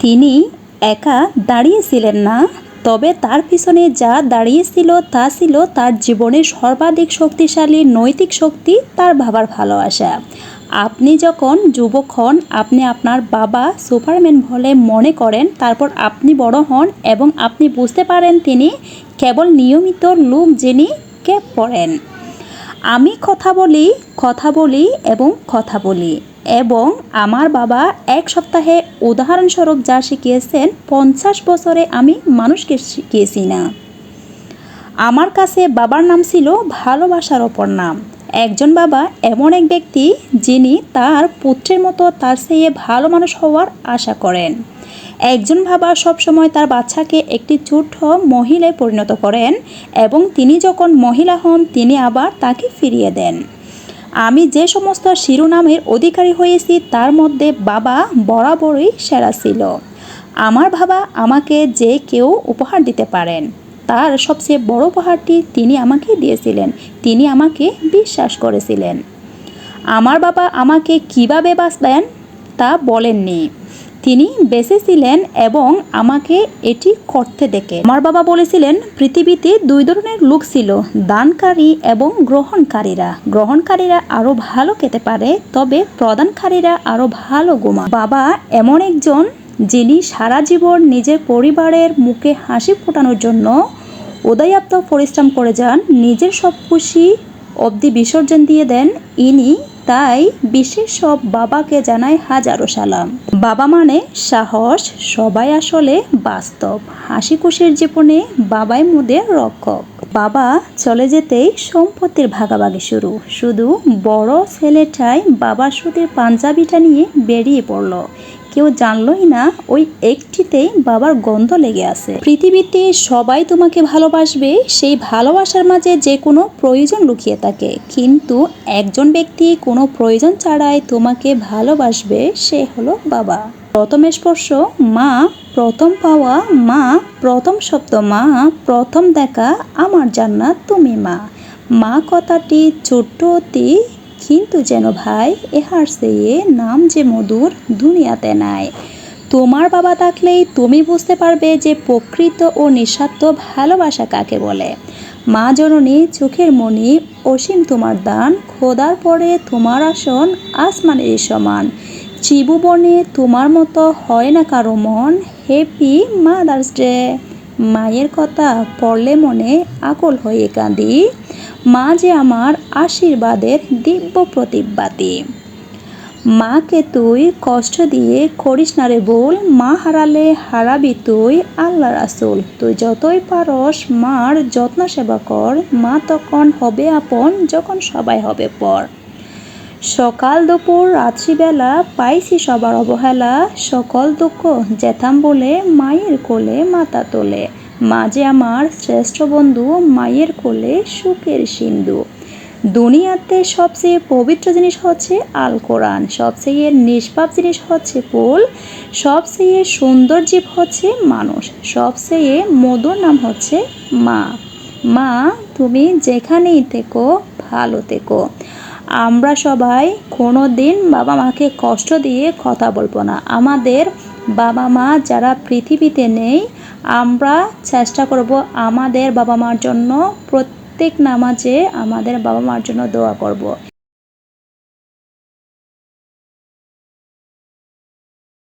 তিনি একা দাঁড়িয়েছিলেন না, তবে তার পিছনে যা দাঁড়িয়েছিল তা ছিল তার জীবনের সর্বাধিক শক্তিশালী নৈতিক শক্তি তার বাবার ভালোবাসা। আপনি যখন যুবক হন, আপনি আপনার বাবা সুপারম্যান বলে মনে করেন, তারপর আপনি বড় হন এবং আপনি বুঝতে পারেন তিনি কেবল নিয়মিত লোক যিনি ক্যাপ পড়েন। আমি কথা বলি কথা বলি এবং কথা বলি। এবং আমার বাবা এক সপ্তাহে উদাহরণস্বরূপ যা শিখিয়েছেন, পঞ্চাশ বছরে আমি মানুষকে শিখিয়েছি না। আমার কাছে বাবার নাম ছিল ভালোবাসার অপর নাম। একজন বাবা এমন এক ব্যক্তি যিনি তার পুত্রের মতো তার চেয়ে ভালো মানুষ হওয়ার আশা করেন। একজন বাবা সবসময় তার বাচ্চাকে একটি ছোট্ট মহিলায় পরিণত করেন এবং তিনি যখন মহিলা হন, তিনি আবার তাকে ফিরিয়ে দেন। আমি যে সমস্ত শিরোনামের অধিকারী হয়েছি, তার মধ্যে বাবা বরাবরই সেরা ছিল। আমার বাবা আমাকে যে কেউ উপহার দিতে পারেন, তার সবচেয়ে বড় উপহারটি তিনি আমাকে দিয়েছিলেন, তিনি আমাকে বিশ্বাস করেছিলেন। আমার বাবা আমাকে কীভাবে বাঁচবেন তা বলেননি। তিনি বেঁচেছিলেন এবং আমাকে এটি করতে দেখে। আমার বাবা বলেছিলেন, পৃথিবীতে দুই ধরনের লোক ছিল, দানকারী এবং গ্রহণকারীরা। গ্রহণকারীরা আরও ভালো খেতে পারে, তবে প্রদানকারীরা আরও ভালো গোমা বাবা এমন একজন যিনি সারা জীবন নিজের পরিবারের মুখে হাসি ফোটানোর জন্য উদয়াপ্ত পরিশ্রম করে যান, নিজের সব খুশি অবধি বিসর্জন দিয়ে দেন ইনি, তাই বিশেষ সব বাবাকে জানায় হাজারো সালাম। বাবা মানে সাহস, সবাই আসলে বাস্তব। হাসি খুশির জীবনে বাবাই মোদের রক্ষক। বাবা চলে যেতেই সম্পত্তির ভাগাভাগি শুরু। শুধু বড় ছেলেটাই বাবার সুদের পাঞ্জাবিটা নিয়ে বেরিয়ে পড়ল। কেউ জানলই না ওই একটিতেই বাবার গন্ধ লেগে আছে। পৃথিবীতে সবাই তোমাকে ভালোবাসবে, সেই ভালোবাসার মাঝে যে কোনো প্রয়োজন লুকিয়ে থাকে। কিন্তু একজন ব্যক্তি কোনো প্রয়োজন ছাড়াই তোমাকে ভালোবাসবে, সে হলো বাবা। প্রথম স্পর্শ, মা। প্রথম পাওয়া, মা। প্রথম শব্দ, মা। প্রথম দেখা, আমার জান্নাত, তুমি মা। মা কথাটি ছোট্ট অতি কিন্তু যেন ভাই, এহার সেয়ে নাম যে মধুর দুনিয়াতে নাই। তোমার বাবা থাকলেই তুমি বুঝতে পারবে যে প্রকৃত ও নিঃস্বার্থ ভালোবাসা কাকে বলে। মা জননী চোখের মণি, অসীম তোমার দান, খোদার পরে তোমার আসন আসমানের সমান। চিবুবনে তোমার মতো হয় না কারও মন হ্যাপি মাদার্স ডে। মায়ের কথা পড়লে মনে আকল হয়ে কাঁদি। মা যে আমার আশীর্বাদের দিব্য প্রতিবাদী। মাকে তুই কষ্ট দিয়ে করিস না রে বল মা হারালে হারাবি তুই আল্লাহ রাসুল। তুই যতই পারস মার যত্ন সেবা কর, মা তখন হবে আপন যখন সবাই হবে পর। সকাল দুপুর, রাত্রিবেলা পাইছি সবার অবহেলা, সকল দুঃখ যেতাম বলে মায়ের কোলে মাথা তোলে। মাঝে আমার শ্রেষ্ঠ বন্ধু মায়ের কোলে সুখের সিন্ধু। দুনিয়াতে সবচেয়ে পবিত্র জিনিস হচ্ছে আল কোরআন, সবচেয়ে নিষ্পাপ জিনিস হচ্ছে ফুল, সবচেয়ে সুন্দর জীব হচ্ছে মানুষ, সবচেয়ে মধুর নাম হচ্ছে মা। মা, তুমি যেখানেই থেকো, ভালো থেকো। আমরা সবাই কোনো দিন বাবা মাকে কষ্ট দিয়ে কথা বলব না। আমাদের বাবা মা যারা পৃথিবীতে নেই আমরা চেষ্টা করব আমাদের বাবা মার জন্য প্রত্যেক নামাজে আমাদের বাবা মার জন্য দোয়া করব।